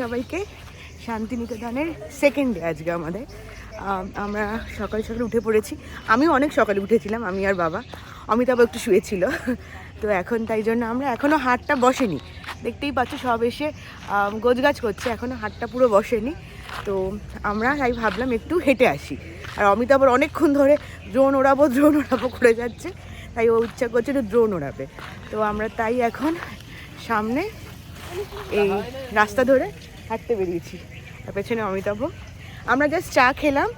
সবাইকে শান্তিনিকেতনের second day আজকে আমাদের। আমরা সকাল সকালে উঠে পড়েছি। আমিও অনেক সকালে উঠেছিলাম আমি আর বাবা। অমিতাভ একটু শুয়েছিল। তো এখন তাই জন্য আমরা এখনও হাটটা বসেনি। দেখতেই পাচ্ছ সব এসে আম, গোছগাছ করছে এখনও হাটটা পুরো বসেনি। তো আমরা তাই ভাবলাম একটু হেঁটে আসি। আর অমিতাভ আবার অনেকক্ষণ ধরে ড্রোন ওড়াবো ড্রোন ওড়াবো করে যাচ্ছে। তাই ও ইচ্ছা করছে ড্রোন ওড়াবে। তো আমরা তাই এখন সামনে এই রাস্তা ধরে হাঁটতে বেরিয়েছি। আর পেছনে অমিতাভ। আমরা জাস্ট চা খেলাম।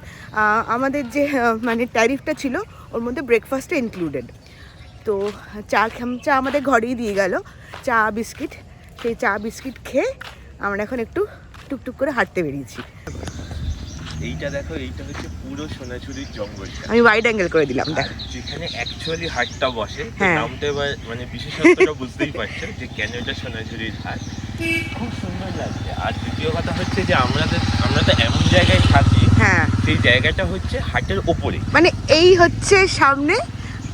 আমাদের যে মানে ট্যারিফটা ছিল, ওর মধ্যে ব্রেকফাস্টটা ইনক্লুডেড তো চা চা আমাদের ঘরেই দিয়ে গেল। চা, বিস্কিট। সেই চা, বিস্কিট খেয়ে আমরা এখন একটু টুকটুক করে হাঁটতে বেরিয়েছি। এইটা দেখো এইটা হচ্ছে পুরো সোনাঝুরির জঙ্গল আমি ওয়াইড অ্যাঙ্গেল করে দিলাম দেখ। যেখানে অ্যাকচুয়ালি হাটটা বসে হ্যাঁ। নামটা এবার মানে বিশেষত্বটা বুঝতেই পারছ যে কেন এটা সোনাঝুরির হাট। খুব সুন্দর লাগছে। আর দ্বিতীয় কথা হচ্ছে যে আমরা আমরা তো এমন জায়গায় থাকি হ্যাঁ। সেই জায়গাটা হচ্ছে হাটের ওপরে। মানে এই হচ্ছে সামনে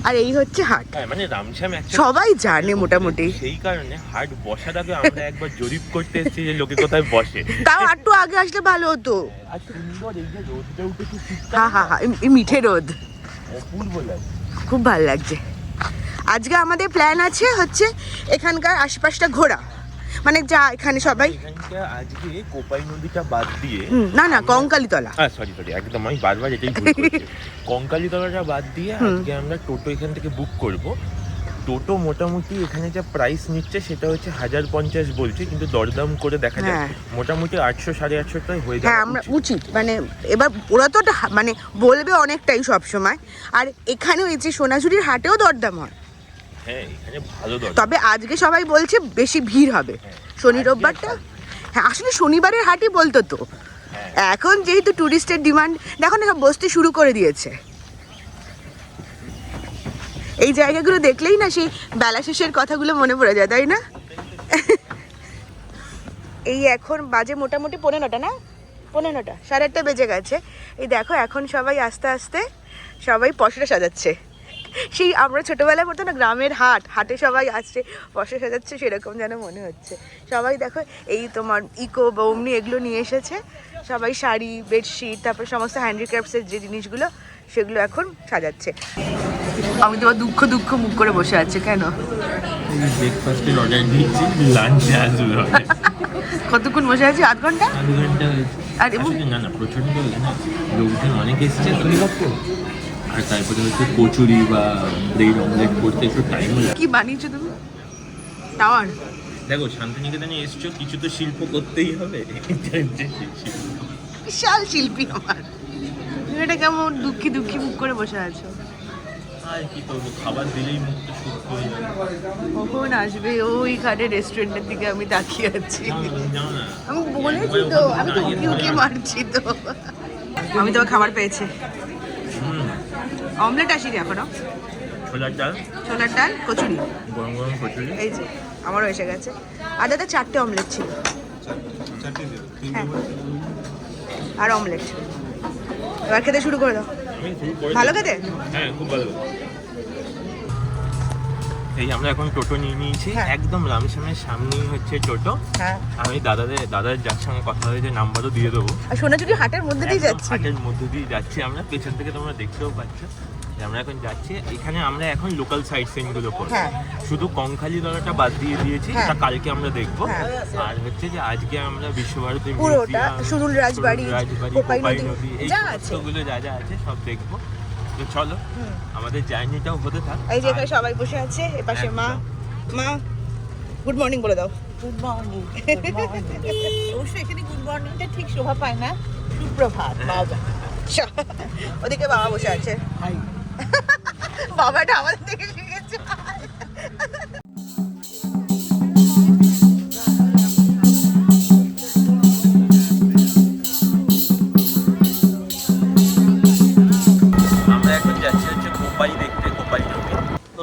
আর এই হচ্ছে হাট। হ্যাঁ মানে রামশ্যাম সবাই জানে মোটামুটি। সেই কারণে হাট বসার আগে আমরা একবার জরিপ করতে এসেছি যে লোকে কোথায় বসে। তাও একটু আগে আসলে ভালো হতো। আর সুন্দর এই যে রোদটা উঠেছে হ্যাঁ হ্যাঁ হ্যাঁ এই মিঠে রোদ। অপূর্ব লাগছে। খুব ভালো লাগছে। আজকে আমাদের প্ল্যান আছে হচ্ছে এখানকার আশপাশটা ঘোরা। মানে যা এখানে সবাই এখানটা আজকে কোপাই নদীটা বাদ দিয়ে না না কঙ্কালীতলা। হ্যাঁ সরি সরি একদম আমি বারবার এটাই ভুল করছি। কঙ্কালীতলাটা বাদ দিয়ে আজকে আমরা টোটো এখান থেকে বুক করব। টোটো মোটামুটি এখানে যা প্রাইস নিচ্ছে সেটা হচ্ছে হাজার পঞ্চাশ বলছে কিন্তু দরদাম করে দেখা যায় হ্যাঁ। মোটামুটি আটশো সাড়ে আটশোটায় হয়ে হ্যাঁ যাবে আমরা উচিত। মানে এবার ওরা তো মানে বলবে অনেকটাই সবসময়। আর এখানেও এই যে সোনাঝুরির হাটেও দরদাম হয় হ্যাঁ এখানে ভালো দরদাম তবে আজকে সবাই বলছে বেশি ভিড় হবে। শনি রোববারটা? হ্যাঁ আসলে শনিবারের হাটই বলতো তো। হ্যাঁ। এখন যেহেতু টুরিস্টের ডিমান্ড দেখো না সব বসতে শুরু করে দিয়েছে। এই জায়গাগুলো দেখলেই না সেই বেলা শেষের কথাগুলো মনে পড়ে যায় তাই না? এই এখন বাজে মোটামুটি পনেরোটা না? পনেরোটা সাড়ে আটটা বেজে গেছে। এই দেখো এখন সবাই আস্তে আস্তে সবাই পশরা সাজাচ্ছে। সেই আমরা ছোটোবেলায় পড়তো না গ্রামের হাট হাটে সবাই আসছে বসে সাজাচ্ছে সেরকম যেন মনে হচ্ছে। সবাই দেখো এই তোমার ইকো বা অমনি এগুলো নিয়ে এসেছে। সবাই শাড়ি বেডশিট তারপর সমস্ত হ্যান্ডিক্রাফটসের যে জিনিসগুলো সেগুলো এখন সাজাচ্ছে। আমি তোমার দুঃখ দুঃখ মুখ করে বসে আছে কেন? ব্রেকফাস্টের অর্ডার দিয়েছি লাঞ্চে আসবে কতক্ষণ বসে আছি? আধ ঘণ্টা? আধ ঘণ্টা আর এবং- না না প্রচণ্ড লোকজন অনেক এসছে তো আর তারপরে হচ্ছে কচুরি বা ব্রেড অমলেট করতে একটু টাইম লাগে। কি বানিয়েছো তুমি? টাওয়ার। দেখো শান্তিনিকেতনে এসছো কিছু তো শিল্প করতেই হবে। বিশাল শিল্পী আমার তুমি এটা কেমন দুঃখী দুঃখী মুখ করে বসে আছো? আর কি করব খাবার দিলেই মুখটা হয়ে যাবে। কখন আসবে? ওই ঘাটে রেস্টুরেন্টের দিকে আমি তাকিয়ে আছি। যাও না। আমি বলেছি তো আমি তো উকি উকি মারছি তো। আমি তোমার খাবার পেয়েছি। অমলেট আসিনি এখনও ছোলার ডাল। ছোলার ডাল কচুরি। গরম গরম কচুরি। এই যে আমারও এসে গেছে। আর দাদা চারটে অমলেট ছিল। হ্যাঁ। আর অমলেট। এবার খেতে শুরু করে দাও। ভালো খেতে? হ্যাঁ খুব ভালো। এই আমরা এখন টোটো নিয়ে নিয়েছি। হ্যাঁ। একদম রামশ্যামের সামনেই হচ্ছে টোটো। হ্যাঁ। আমি দাদাদের দাদার যার সঙ্গে কথা হয়েছে নাম্বারও দিয়ে দেবো। আর সোনাঝুরি হাটের মধ্যে দিয়ে যাচ্ছি। হাটের মধ্যে দিয়ে যাচ্ছি আমরা। পেছন থেকে তোমরা দেখতেও পাচ্ছ। আমরা এখন যাচ্ছি। এখানে আমরা এখন লোকাল সাইট সিনগুলো করব। হ্যাঁ। শুধু কঙ্কালি দলাটা বাদ দিয়ে দিয়েছি হ্যাঁ। তা কালকে আমরা দেখব। হ্যাঁ। আর হচ্ছে যে আজকে আমরা বিশ্বভারতী পুরোটা, সুরুল রাজবাড়ি, কোপাই নদী, এই। সমস্তগুলো যা যা আছে সব দেখব। তো চলো আমাদের জার্নিটাও হতে থাক। এই যে এখানে সবাই বসে আছে এপাশে মা। মা গুড মর্নিং বলে দাও। গুড মর্নিং অবশ্য এখানে গুড মর্নিংটা ঠিক শোভা পায় না। সুপ্রভাত বাবা ওদিকে বাবা বসে আছে। বাবাটা আমাদের থেকে শিখেছে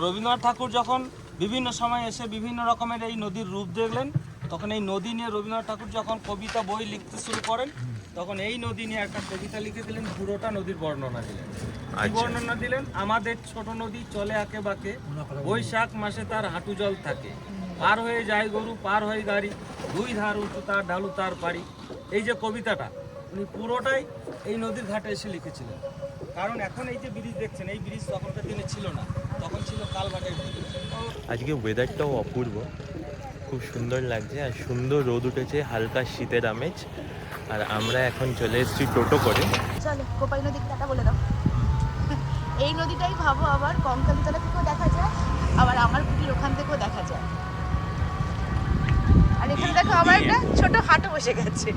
রবীন্দ্রনাথ ঠাকুর যখন বিভিন্ন সময় এসে বিভিন্ন রকমের এই নদীর রূপ দেখলেন, তখন এই নদী নিয়ে রবীন্দ্রনাথ ঠাকুর যখন কবিতা, বই লিখতে শুরু করেন তখন এই নদী নিয়ে একটা কবিতা লিখে দিলেন পুরোটা নদীর বর্ণনা দিলেন। আচ্ছা। বর্ণনা দিলেন? আমাদের ছোট নদী চলে আঁকে বাঁকে বৈশাখ মাসে তার হাঁটু জল থাকে। পার হয়ে যায় গরু পার হয়ে গাড়ি দুই ধার উঁচু তার ঢালু তার পাড়ি এই যে কবিতাটা উনি পুরোটাই এই নদীর ঘাটে এসে লিখেছিলেন। কারণ এখন এই যে ব্রিজ দেখছেন এই ব্রিজ তখনকার দিনে ছিল না। তখন ছিল কালবাটের ব্রিজ। আজকে ওয়েদারটাও অপূর্ব। খুব সুন্দর লাগছে আর সুন্দর রোদ উঠেছে হালকা শীতের আমেজ। আর আমরা এখন চলে এসেছি টোটো করে। চলো কোপাই নদীর টাটা বলে দাও। এই নদীটাই ভাবো আবার কঙ্কালীতলা থেকেও দেখা যায় আবার আমার কুটির ওখান থেকেও দেখা যায়। আর এখানে দেখো আমার একটা ছোট হাটও বসে গেছে।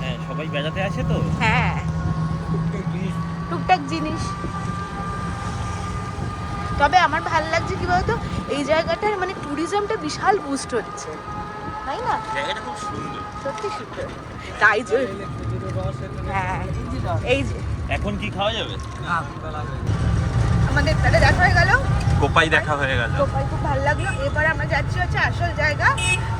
হ্যাঁ সবাই বেড়াতে আসে তো? হ্যাঁ। টুকটাক জিনিস। তবে আমার ভালো লাগছে কি বলতো এই জায়গাটার মানে ট্যুরিজমটা বিশাল বুস্ট হচ্ছে। তাই না? জায়গাটা খুব সুন্দর। সত্যি সুন্দর। তাই যে। হ্যাঁ এই যে। এখন কি খাওয়া যাবে? আমাদের তাহলে দেখা হয়ে গেল। কোপাই দেখা হয়ে গেল। কোপাই খুব ভালো লাগল। এবার আমরা যাচ্ছি হচ্ছে আসল জায়গা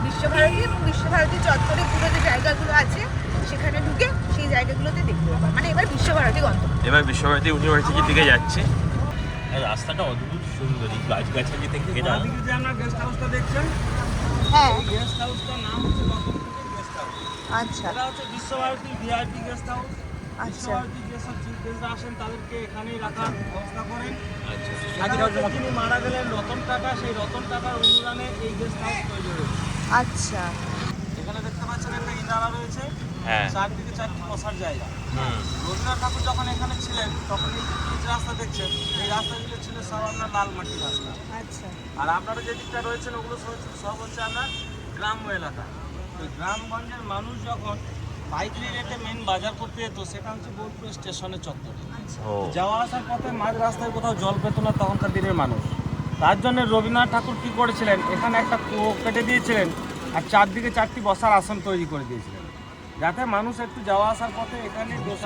বিশ্বভারতী এবং বিশ্বভারতী চত্বরে পুরো যে জায়গাগুলো আছে সেখানে ঢুকে সেই জায়গাগুলোতে দেখতে পাবো মানে এবার বিশ্বভারতী গন্তব্য। এবার বিশ্বভারতী ইউনিভার্সিটির দিকে যাচ্ছি। আর রাস্তাটা অদ্ভুত সুন্দর। এই গাছগাছালি থেকে ঘেরা। বাঁদিকে যে আমরা গেস্ট হাউসটা দেখছেন হ্যাঁ। গেস্ট হাউসটার নাম হচ্ছে রতনপুর গেস্ট হাউস আচ্ছা। এটা হচ্ছে বিশ্বভারতী ভিআইপি গেস্ট হাউস আচ্ছা। যেসব চিফ আসেন তাদেরকে এখানেই রাখার ব্যবস্থা করেন। আচ্ছা। এখানে যিনি মারা গেলেন রতন টাটা সেই রতন টাটার অনুদানে এই গেস্ট হাউস তৈরি হয়েছে। আচ্ছা। এখানে দেখতে পাচ্ছেন একটা ইনারা রয়েছে। হ্যাঁ। চারদিকে চারটি বসার জায়গা। রবীন্দ্রনাথ ঠাকুর যখন এখানে ছিলেন তখন এই যে রাস্তা দেখছেন এই রাস্তাগুলো ছিল সব আপনার লাল মাটির রাস্তা। আচ্ছা। আর আপনারা যে দিকটা রয়েছেন ওগুলো সব হচ্ছে- সব হচ্ছে আপনার গ্রাম্য এলাকা। তো গ্রামগঞ্জের মানুষ যখন পাইকারি রেটে মেন বাজার করতে যেত সেটা হচ্ছে বোলপুর স্টেশনের চত্বরে। ও। যাওয়া আসার পথে মাঝ রাস্তায় কোথাও জল পেত না তখনকার দিনের মানুষ। তার জন্য রবীন্দ্রনাথ ঠাকুর কী করেছিলেন? এখানে একটা কুয়ো কেটে দিয়েছিলেন আর চারদিকে চারটি বসার আসন তৈরি করে দিয়েছিলেন। যাতে মানুষ একটু যাওয়া আসার পথে এখানে নিয়ে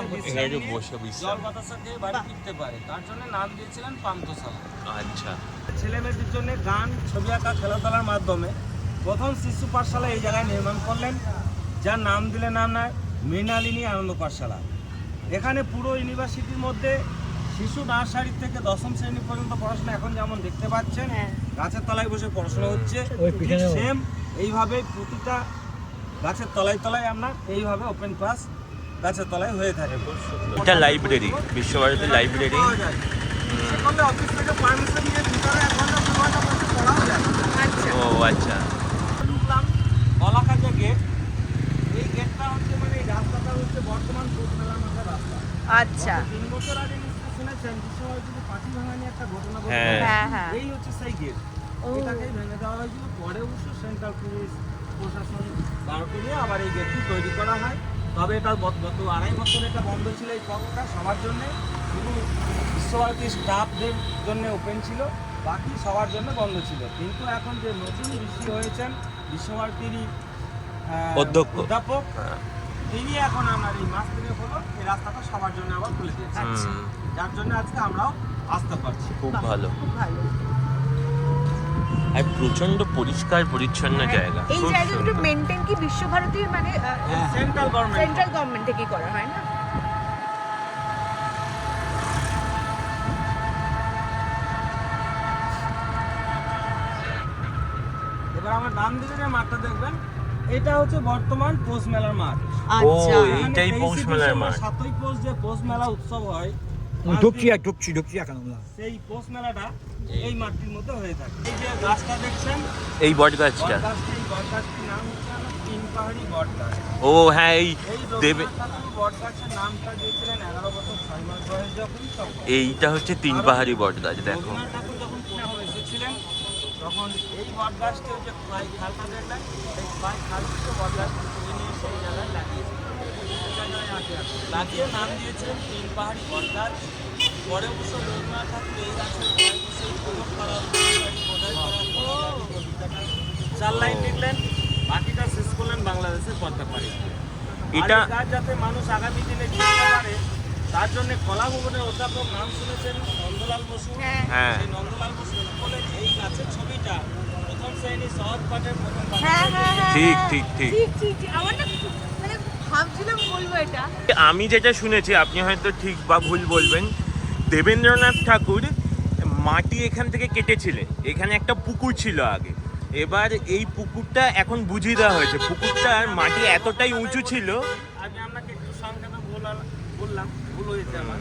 জল বাতাসা খেয়ে বাড়ি ফিরতে পারে তার জন্য নাম দিয়েছিলেন পান্থশালা। আচ্ছা। ছেলে মেয়েদের জন্য গান ছবি আঁকা খেলাধুলার মাধ্যমে প্রথম শিশু পাঠশালা এই জায়গায় নির্মাণ করলেন যার নাম দিলেন আপনার মৃণালিনী আনন্দ পাঠশালা। এখানে পুরো ইউনিভার্সিটির মধ্যে শিশু নার্সারি থেকে দশম শ্রেণি পর্যন্ত পড়াশোনা এখন যেমন দেখতে পাচ্ছেন হ্যাঁ। গাছের তলায় বসে পড়াশোনা হচ্ছে সেম এইভাবে প্রতিটা গাছের তলায় তলায় আমরা এইভাবে ওপেন ক্লাস গাছের তলায় হয়ে থাকে। এটা লাইব্রেরি বিশ্বভারতী লাইব্রেরি আচ্ছা। ও আচ্ছা। ঢুকলাম বলাকা যে গেট এই গেটটা হচ্ছে মানে এই রাস্তাটা হচ্ছে বর্তমান রাস্তা। আচ্ছা। তিন বছর আগে নিশ্চয়ই শুনেছেন যে সময় যদি পাঁচি ভাঙা নিয়ে একটা ঘটনা ঘটে হ্যাঁ। হ্যাঁ হ্যাঁ। এই হচ্ছে সেই গেট ও। এটাকেই ভেঙে দেওয়া হয়েছিল পরে অবশ্য সেন্ট্রাল পুলিশ প্রশাসন দাঁড় করিয়ে আবার এই গেটটি তৈরি করা হয়। তবে এটা গত- গত আড়াই বছর এটা বন্ধ ছিল এই পথটা সবার জন্যে। শুধু বিশ্বভারতী স্টাফদের জন্য ওপেন ছিল বাকি সবার জন্য বন্ধ ছিল। কিন্তু এখন যে নতুন বিসি হয়েছেন বিশ্বভারতীরই অধ্যক্ষ। অধ্যাপক হ্যাঁ। তিনি এখন আমার এই মাস থেকে হলো এই রাস্তাটা সবার জন্য আবার খুলে দিয়েছে। যার জন্য আজকে আমরাও আসতে পারছি। খুব ভালো। খুব ভালো। আর প্রচণ্ড পরিষ্কার পরিচ্ছন্ন জায়গা। এই জায়গাগুলো মেনটেন কি বিশ্বভারতীর মানে সেন্ট্রাল গভর্নমেন্ট সেন্ট্রাল গভর্নমেন্ট থেকেই করা হয় না? এবার আমার ডান দিকে যে মাঠটা দেখবেন এটা হচ্ছে বর্তমান পৌষ মেলার মাঠ। আচ্ছা। এইটাই পৌষ মেলার মাঠ। সাতই পৌষ যে পৌষ মেলা উৎসব হয় ঢুকছি আর ঢুকছি ঢুকছি এখন আমরা সেই পৌষ মেলাটা এই মাঠটির মধ্যে হয়ে থাকে। এই যে গাছটা দেখছেন? এই বট গাছটা বটগাছটি এই বটগাছটির নাম হচ্ছে তিন পাহাড়ি বটগাছ। ও হ্যাঁ এই এই দেবে রবীন্দ্রনাথ ঠাকুর নামটা দিয়েছিলেন এগারো বছর ছয় মাস বয়স যখন এইটা হচ্ছে তিন পাহাড়ি বট গাছ দেখো যখন প্রথম এসেছিলেন তখন এই ওই যে প্রায় খালটা দেখলেন এই প্রায় খাল থেকে বটগাছটি তুলে নিয়ে সেই জায়গায় লাগিয়েছিলেন সেই জায়গায় আছে এখন। লাগিয়ে নাম দিয়েছিলেন তিন পাহাড়ি বটগাছ পরে অবশ্য রবীন্দ্রনাথ ঠাকুর এই গাছের চার লাইন লিখলেন বাকিটা শেষ করলেন বাংলাদেশের পদ্মা পাড়ি এটা গাছ যাতে মানুষ আগামী দিনে চিনতে পারে তার জন্য কলা ভবনের অধ্যাপক নাম শুনেছেন নন্দলাল বসু হ্যাঁ। হ্যাঁ সেই নন্দলাল বসু বলে এই গাছের ছবিটা প্রথম শ্রেণি সহজ পাঠের প্রথম হ্যাঁ ঠিক। ঠিক, ঠিক। ঠিক ঠিক। আমার ভাবছিলাম বলব এটা। আমি যেটা শুনেছি আপনি হয়তো ঠিক বা ভুল বলবেন দেবেন্দ্রনাথ ঠাকুর মাটি এখান থেকে কেটেছিলেন। এখানে একটা পুকুর ছিল আগে। এবার এই পুকুরটা এখন বুঝিয়ে দেওয়া হয়েছে। পুকুরটার মাটি এতটাই উঁচু ছিল। আমি আপনাকে একটু সংক্ষেপে বললাম বললাম ভুল হয়েছে আমার।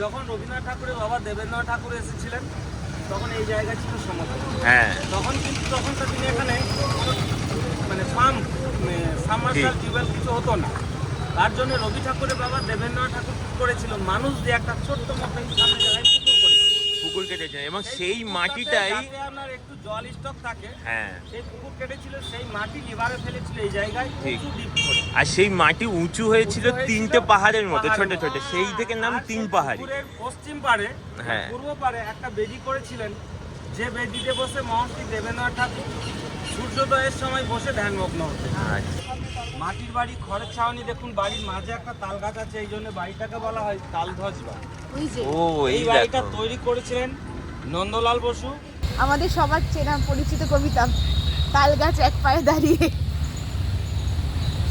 যখন রবীন্দ্রনাথ ঠাকুরের বাবা দেবেন্দ্রনাথ ঠাকুর এসেছিলেন তখন এই জায়গা ছিল সমতল। হ্যাঁ। তখন কিন্তু তখন তো তিনি এখানে সাবমার্সাল টিউবওয়েল কিছু হতো না। তার জন্য রবি ঠাকুরের বাবা দেবেন্দ্রনাথ ঠাকুর করেছিল মানুষ দিয়ে একটা ছোট্ট মতো সামনে জায়গায় পুকুর করেছিল পুকুর কেটেছে এবং সেই মাটিটাই আপনার একটু জল স্টক থাকে হ্যাঁ। সেই পুকুর কেটেছিল সেই মাটি লিভারে ফেলেছিল এই জায়গায় ঠিক। উঁচু ডিপ করে। আর সেই মাটি উঁচু হয়েছিল তিনটে পাহাড়ের মতো ছোট ছোট। সেই থেকে নাম তিন পাহাড়ি। পশ্চিম পারে হ্যাঁ। পূর্ব পারে একটা বেদি করেছিলেন। যে বেদিতে বসে মহর্ষি দেবেন্দ্রনাথ ঠাকুর সূর্যোদয়ের সময় বসে ধ্যানমগ্ন হতেন আচ্ছা। মাটির বাড়ি খড়ের ছাউনি দেখুন বাড়ির মাঝে একটা তাল গাছ আছে এই জন্য বাড়িটাকে বলা হয় তালধ্বজ বাড়ি। ও এই এই বাড়িটা তৈরি করেছিলেন নন্দলাল বসু। আমাদের সবার চেনা পরিচিত কবিতা তাল গাছ এক পায়ে দাঁড়িয়ে।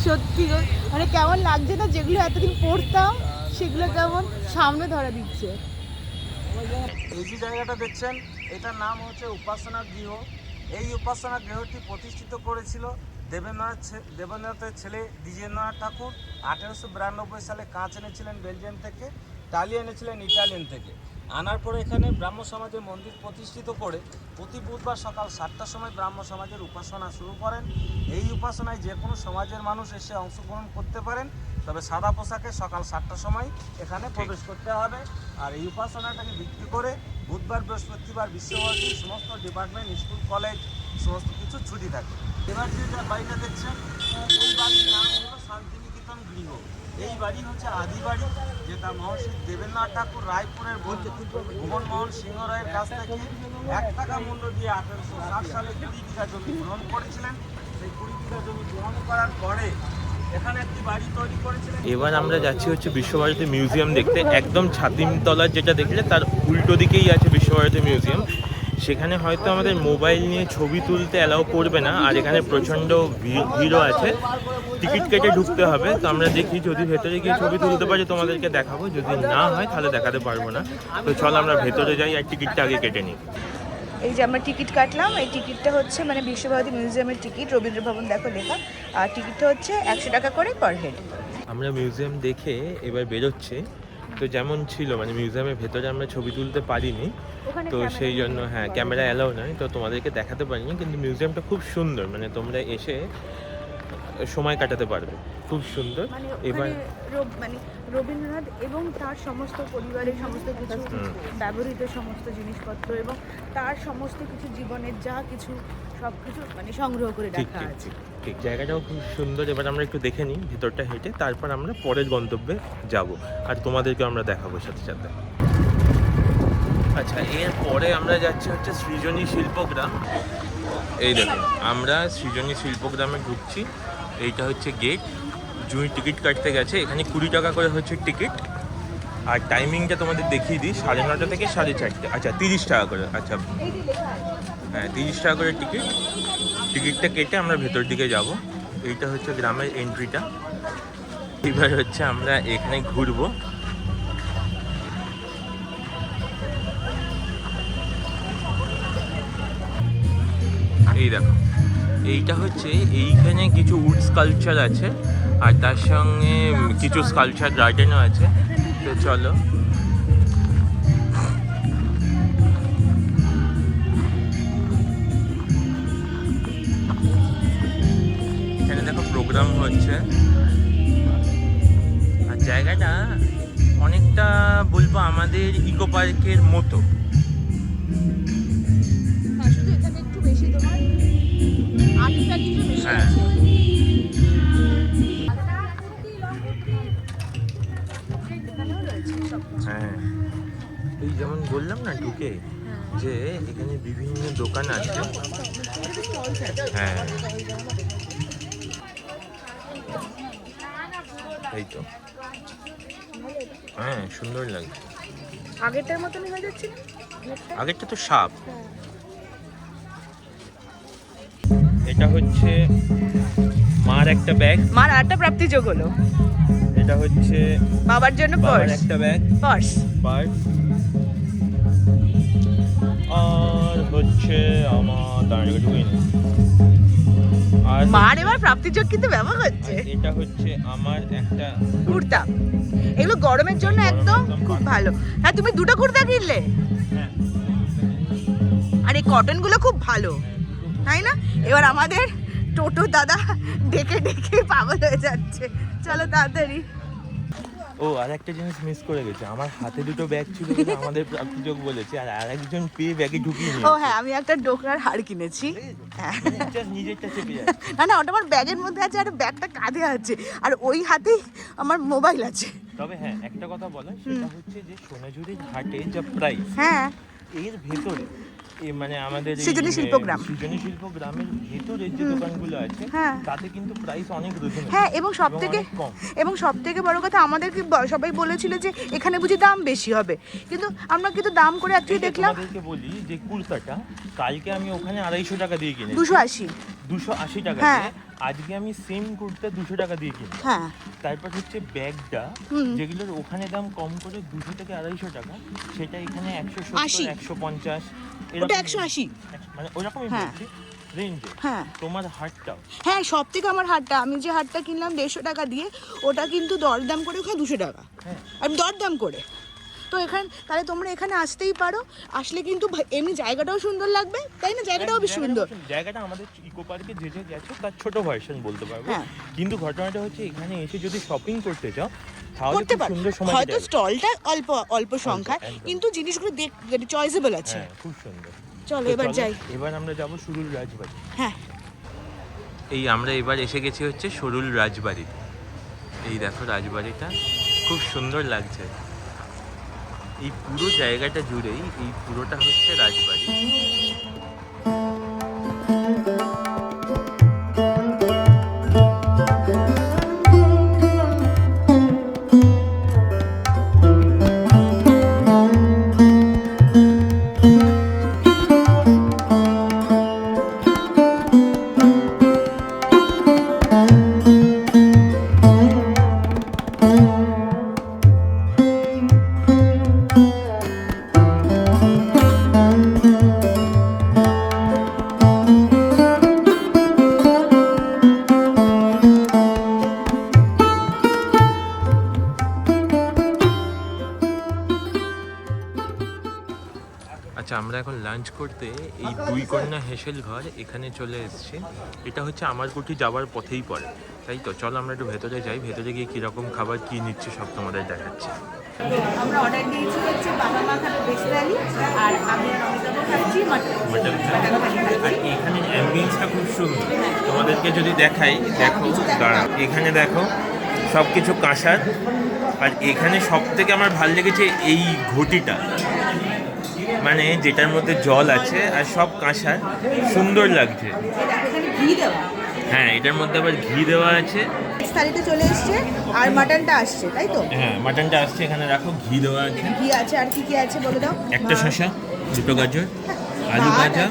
সত্যি মানে কেমন লাগছে না যেগুলো এতদিন পড়তাম সেগুলো কেমন সামনে ধরা দিচ্ছে। এই যে জায়গাটা দেখছেন এটার নাম হচ্ছে উপাসনা গৃহ। এই উপাসনা গৃহটি প্রতিষ্ঠিত করেছিল দেবেন্দ্রনাথ দেবেন্দ্রনাথের ছেলে দ্বিজেন্দ্রনাথ ঠাকুর। আঠেরোশো বিরানব্বই সালে কাঁচ এনেছিলেন বেলজিয়াম থেকে, টালি এনেছিলেন ইটালিয়ান থেকে। আনার পরে এখানে ব্রাহ্ম সমাজের মন্দির প্রতিষ্ঠিত করে প্রতি বুধবার সকাল সাতটার সময় ব্রাহ্ম সমাজের উপাসনা শুরু করেন। এই উপাসনায় যে কোনো সমাজের মানুষ এসে অংশগ্রহণ করতে পারেন। তবে সাদা পোশাকে সকাল সাতটার সময় এখানে প্রবেশ করতে হবে। আর এই উপাসনাটাকে বিক্রি করে বুধবার বৃহস্পতিবার বিশ্বভারতী সমস্ত ডিপার্টমেন্ট স্কুল কলেজ সমস্ত কিছু ছুটি থাকে। এবার যে বাড়িটা দেখছেন এই বাড়ির নাম হলো শান্তিনিকেতন গৃহ। এই বাড়ি হচ্ছে আদি বাড়ি যেটা মহর্ষি দেবেন্দ্রনাথ ঠাকুর রায়পুরের বন্ধু ভুবন মোহন সিংহ রায়ের কাছ থেকে এক টাকা মূল্য দিয়ে আঠেরোশো ষাট সালে কুড়ি বিঘা জমি গ্রহণ করেছিলেন। সেই কুড়ি বিঘা জমি গ্রহণ করার পরে এবার আমরা যাচ্ছি হচ্ছে বিশ্বভারতী মিউজিয়াম দেখতে। একদম ছাতিম তলার যেটা দেখলে তার উল্টো দিকেই আছে বিশ্বভারতী মিউজিয়াম। সেখানে হয়তো আমাদের মোবাইল নিয়ে ছবি তুলতে অ্যালাউ করবে না, আর এখানে প্রচণ্ড ভিড়ও আছে। টিকিট কেটে ঢুকতে হবে, তো আমরা দেখি যদি ভেতরে গিয়ে ছবি তুলতে পারি তোমাদেরকে দেখাবো। যদি না হয় তাহলে দেখাতে পারব না। তো চল আমরা ভেতরে যাই আর টিকিটটা আগে কেটে নিই। এই যে আমরা টিকিট কাটলাম এই টিকিটটা হচ্ছে মানে বিশ্বভারতী মিউজিয়ামের টিকিট রবীন্দ্র ভবন দেখো লেখা। আর টিকিটটা হচ্ছে একশো টাকা করে পার হেড আমরা মিউজিয়াম দেখে এবার বেরোচ্ছে। তো যেমন ছিল মানে মিউজিয়ামের ভেতরে আমরা ছবি তুলতে পারিনি। তো সেই জন্য হ্যাঁ ক্যামেরা অ্যালাউ নয়। তো তোমাদেরকে দেখাতে পারিনি কিন্তু মিউজিয়ামটা খুব সুন্দর। মানে তোমরা এসে সময় কাটাতে পারবে। খুব সুন্দর। মানে এবার মানে রবীন্দ্রনাথ এবং তার সমস্ত পরিবারের সমস্ত কিছু ব্যবহৃত সমস্ত জিনিসপত্র এবং তার সমস্ত কিছু জীবনের যা কিছু সব কিছু মানে সংগ্রহ করে রাখা আছে। ঠিক ঠিক। জায়গাটাও খুব সুন্দর। এবার আমরা একটু দেখে নিই ভেতরটা হেঁটে। তারপর আমরা পরের গন্তব্যে যাব। আর তোমাদেরকে আমরা দেখাবো সাথে সাথে। আচ্ছা এরপরে আমরা যাচ্ছি হচ্ছে সৃজনী শিল্পগ্রাম। এই দেখুন আমরা সৃজনী শিল্পগ্রামে ঢুকছি এইটা হচ্ছে গেট জুঁই টিকিট কাটতে গেছে, এখানে কুড়ি টাকা করে হচ্ছে টিকিট আর টাইমিংটা তোমাদের দেখিয়ে দিই, সাড়ে নটা থেকে সাড়ে চারটে আচ্ছা তিরিশ টাকা করে আচ্ছা। হ্যাঁ তিরিশ টাকা করে টিকিট টিকিটটা কেটে আমরা ভেতর দিকে যাব। এইটা হচ্ছে গ্রামের এন্ট্রিটা এবার হচ্ছে আমরা এখানে ঘুরবো। এই দেখো। এইটা হচ্ছে, এইখানে কিছু উড স্কাল্পচার আছে, আর তার সঙ্গে কিছু স্কাল্পচার গার্ডেনও আছে। তো চলো। এখানে দেখো প্রোগ্রাম হচ্ছে। আর জায়গাটা অনেকটা বলব আমাদের ইকো পার্কের মতো। আর্টিফ্যাক্ট বেশি হ্যাঁ। আছে। হ্যাঁ। এই যেমন বললাম না ঢুকে যে এখানে বিভিন্ন দোকান আছে। হ্যাঁ। এই তো। হ্যাঁ সুন্দর লাগছে। আগেরটার মতনই হয়ে যাচ্ছে না? আগেরটা তো সাপ। এটা হচ্ছে মার একটা ব্যাগ। মার আটটা প্রাপ্তি যোগ হলো। এটা হচ্ছে বাবার জন্য পার্স। একটা ব্যাগ। পার্স। পার্স। আর হচ্ছে আমার দাঁড়িয়ে ঢুকে নি। আর মার এবার প্রাপ্তিযোগ কিন্তু ব্যবহার হচ্ছে। এটা হচ্ছে আমার একটা কুর্তা। এগুলো গরমের জন্য একদম খুব ভালো। হ্যাঁ তুমি দুটো কুর্তা কিনলে। হ্যাঁ। আর এই কটনগুলো খুব ভালো। তাই না? এবার আমাদের টোটো দাদা ডেকে ডেকে পাগল হয়ে যাচ্ছে। চলো তাড়াতাড়ি। ও আর একটা জিনিস মিস করে গেছে। আমার হাতে দুটো ব্যাগ ছিল আমাদের প্রাপ্তিযোগ বলেছে আর আরেকজন পেয়ে ব্যাগে ঢুকিয়ে ও হ্যাঁ আমি একটা ডোকরার হার কিনেছি। হ্যাঁ। নিজেরটা চেপে যাচ্ছে। না না ওটা আমার ব্যাগের মধ্যে আছে আর ব্যাগটা কাঁধে আছে। আর ওই হাতেই আমার মোবাইল আছে। তবে হ্যাঁ একটা কথা বলা সেটা হচ্ছে যে সোনাঝুরির হাটে যা প্রাইস হ্যাঁ। এর ভেতরে মানে আমাদের সৃজনী শিল্প শিল্পগ্রাম। সৃজনী শিল্প গ্রামের ভেতরে যে দোকানগুলো আছে হ্যাঁ। তাতে কিন্তু প্রাইস অনেক রিজনেবল হ্যাঁ এবং সব থেকে কম এবং সব থেকে বড় কথা আমাদেরকে সবাই বলেছিল যে এখানে বুঝি দাম বেশি হবে কিন্তু আমরা কিন্তু দাম করে অ্যাকচুয়ালি দেখলাম আপনাদেরকে বলি যে কুর্তাটা কালকে আমি ওখানে আড়াইশো টাকা দিয়ে কিনেছি দুশো আশি দুশো আশি টাকা হ্যাঁ। আজকে আমি সেম কুর্তা দুশো টাকা দিয়ে কিনি হ্যাঁ। তারপর হচ্ছে ব্যাগটা যেগুলোর ওখানে দাম কম করে দুশো থেকে আড়াইশো টাকা সেটা এখানে একশো। সত্তর একশো পঞ্চাশ ওটা একশো আশি। মানে ওরকমই হ্যাঁ। বলছি রেঞ্জে হ্যাঁ। তোমার হাটটাও হ্যাঁ সব থেকে আমার হাটটা আমি যে হাটটা কিনলাম দেড়শো টাকা দিয়ে ওটা কিন্তু দরদাম করে ওখানে দুশো টাকা। হ্যাঁ। আমি দরদাম করে। তো এখানে তাহলে তোমরা এখানে আসতেই পারো। আসলে কিন্তু এমনি জায়গাটাও সুন্দর লাগবে তাই না? জায়গাটাও বেশ সুন্দর। জায়গাটা- আমাদের ইকো পার্কে যে যে গেছে তার ছোট ভার্সন বলতে পারব। হ্যাঁ। কিন্তু ঘটনাটা হচ্ছে এখানে এসে যদি শপিং করতে চাও করতে পারো। হয়তো স্টলটা অল্প অল্প সংখ্যা কিন্তু জিনিসগুলো দেখ চয়েসেবল আছে। হ্যাঁ খুব সুন্দর। চলো এবার যাই। এবার আমরা যাব সুরুল রাজবাড়ি। হ্যাঁ। এই আমরা এবার এসে গেছি হচ্ছে সরুল রাজবাড়ি এই দেখো রাজবাড়িটা খুব সুন্দর লাগছে। এই পুরো জায়গাটা জুড়েই এই পুরোটা হচ্ছে রাজবাড়ি। কন্যা হেসেল ঘর এখানে চলে এসেছি। এটা হচ্ছে আমার কুটি যাওয়ার পথেই পড়ে। তাই তো চলো আমরা একটু ভেতরে যাই। ভেতরে গিয়ে কীরকম খাবার কী নিচ্ছে সব তোমাদের দেখাচ্ছি। আমরা অর্ডার দিয়েছি হচ্ছে বাবা মা খাবে বেসরালি আর আমি অমিতাভ খাচ্ছি মাটন মাটন আর এখানে অ্যাম্বিয়েন্সটা খুব সুন্দর। তোমাদেরকে যদি দেখাই দেখো দাঁড়া এখানে দেখো সব কিছু কাঁসার। আর এখানে সব থেকে আমার ভালো লেগেছে এই ঘটিটা। মানে যেটার মধ্যে জল আছে আর সব কাঁসার সুন্দর লাগছে। হ্যাঁ এটার মধ্যে আবার ঘি দেওয়া আছে। থালিতে চলে এসছে আর মাটনটা আসছে তাই তো? হ্যাঁ মাটনটা আসছে এখানে রাখো ঘি দেওয়া আছে। ঘি আছে আর কি কি আছে বলে দাও? একটা শসা দুটো গাজর আলু ভাজা।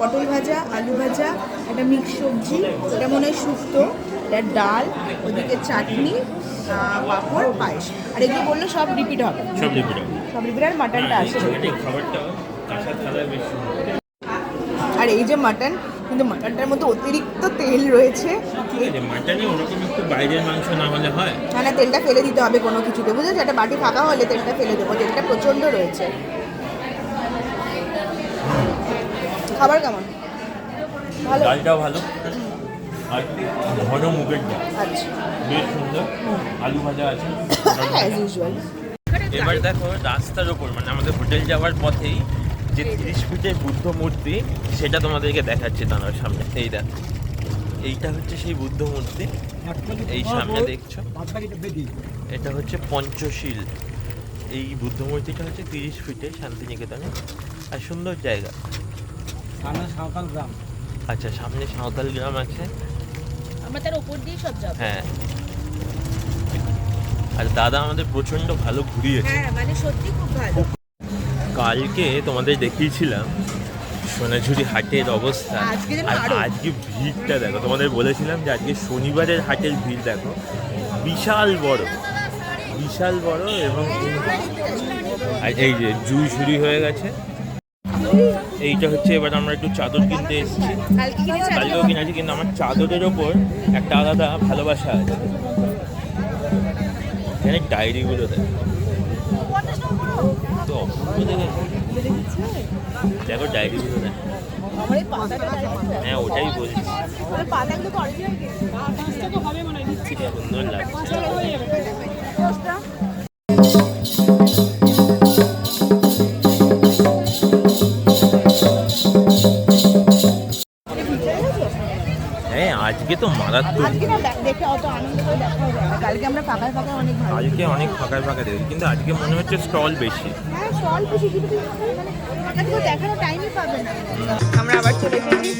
পটল ভাজা আলু ভাজা একটা মিক্স সবজি এটা মনে হয় শুক্তো এটা ডাল ওদিকে চাটনি পাঁপড় পায়েস। আর এগুলো বলল সব রিপিট হবে। সব লিপিড সব রিপিট আর মাটনটা আসছে বেশ সুন্দর আর এই যে মাটন কিন্তু মাটনটার মধ্যে অতিরিক্ত তেল রয়েছে। মাটনে ওরকম একটু বাইরের মাংস না হলে হয়। না না তেলটা ফেলে দিতে হবে কোনো কিছুতে। বুঝেছ? একটা বাটি ফাঁকা হলে তেলটা ফেলে দেবো। তেলটা প্রচণ্ড রয়েছে। খাবার কেমন? ভালো? ডালটাও ভালো। আর ঘন মুগের ডাল আচ্ছা। বেশ সুন্দর। আলু ভাজা আছে। এবার দেখো রাস্তার ওপর মানে আমাদের হোটেল যাওয়ার পথেই যে। তিরিশ ফিটের বুদ্ধ মূর্তি সেটা তোমাদেরকে দেখাচ্ছে তার সামনে। এই দেখো। এইটা হচ্ছে সেই বুদ্ধ মূর্তি। এই সামনে দেখছ। এটা হচ্ছে পঞ্চশীল। এই বুদ্ধ মূর্তিটা হচ্ছে তিরিশ ফিটে শান্তিনিকেতনে। আর সুন্দর জায়গা। সামনে সাঁওতাল গ্রাম। আচ্ছা সামনে সাঁওতাল গ্রাম আছে। আমরা তার উপর দিয়ে সব যাব হ্যাঁ আর দাদা আমাদের প্রচণ্ড ভালো ঘুরিয়েছে হ্যাঁ মানে সত্যি খুব ভালো কালকে তোমাদের দেখিয়েছিলাম সোনাঝুরি হাটের অবস্থা আর আজকে ভিড়টা দেখো তোমাদের বলেছিলাম যে আজকে শনিবারের হাটের ভিড় দেখো বিশাল বড় বিশাল বড় এবং আর এই যে জুই ঝুরি হয়ে গেছে এইটা হচ্ছে এবার আমরা একটু চাদর কিনতে এসেছি। কালকেও কিনেছি? কিন্তু আমার চাদরের ওপর একটা আলাদা ভালোবাসা আছে। এখানে ডায়েরিগুলো দেয় তো অপূর্ব দেখেছ দেখো ডায়েরিগুলো দেয় হ্যাঁ ওটাই বলছি। সুন্দর লাগছে আমরা মারাত্মক। আজকে অনেক ফাঁকায় ফাঁকা দেখি কিন্তু আজকে মনে হচ্ছে স্টল বেশি। হ্যাঁ মানে আমরা আবার চলে এসেছি